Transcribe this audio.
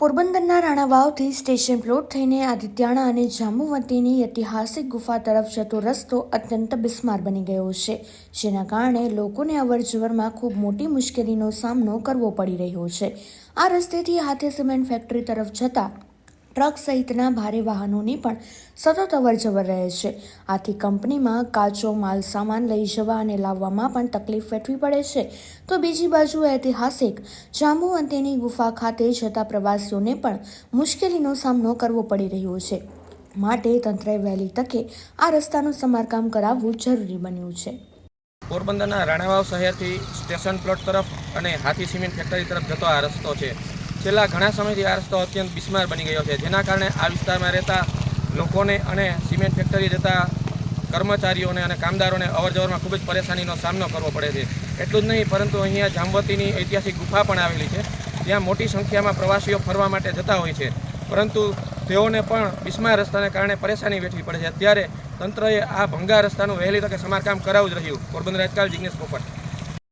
પોરબંદરના રાણાવાવથી station plot થઈને આદિત્યાણા અને જાંબુવતીની ઐતિહાસિક ગુફા તરફ જતો રસ્તો અત્યંત બિસ્માર બની ગયો છે, જેના કારણે લોકોને અવરજવરમાં ખૂબ મોટી મુશ્કેલીનો સામનો કરવો પડી રહ્યો છે. આ રસ્તેથી હાથે સિમેન્ટ ફેક્ટરી તરફ જતા ટ્રક સહિતના ભારે વાહનોની પણ સતત અવરજવર રહે છે. આથી કંપનીમાં કાચો માલ સામાન લઈ જવા અને લાવવામાં પણ તકલીફ વેઠવી પડે છે. તો બીજી બાજુ ઐતિહાસિક જાંબુવંતીની ગુફા ખાતે જતા પ્રવાસીઓને પણ મુશ્કેલીનો સામનો કરવો પડી રહ્યો છે. માટે તંત્રએ વહેલી તકે આ રસ્તાનું સમારકામ કરાવવું જરૂરી બન્યું છે. પોરબંદરના રાણાવાવ શહેરથી સ્ટેશન પ્લોટ તરફ અને હાથી સિમેન્ટ ફેક્ટરી તરફ જતો આ રસ્તો છે. છેલ્લા ઘણા સમયથી આ રસ્તો અત્યંત બિસ્માર બની ગયો છે, જેના કારણે આ વિસ્તારમાં રહેતા લોકોને અને સિમેન્ટ ફેક્ટરી જતા કર્મચારીઓને અને કામદારોને અવરજવરમાં ખૂબ જ પરેશાનીનો સામનો કરવો પડે છે. એટલું જ નહીં, પરંતુ અહીંયા જામવતીની ઐતિહાસિક ગુફા પણ આવેલી છે ત્યાં મોટી સંખ્યામાં પ્રવાસીઓ ફરવા માટે જતા હોય છે. પરંતુ તેઓને પણ બિસ્માર રસ્તાને કારણે પરેશાની વેઠવી પડે છે. ત્યારે તંત્રએ આ ભંગા રસ્તાનું વહેલી તકે સમારકામ કરાવવું જ રહ્યું. પોરબંદર રાજકાલ જિગ્નેશ પોપટ.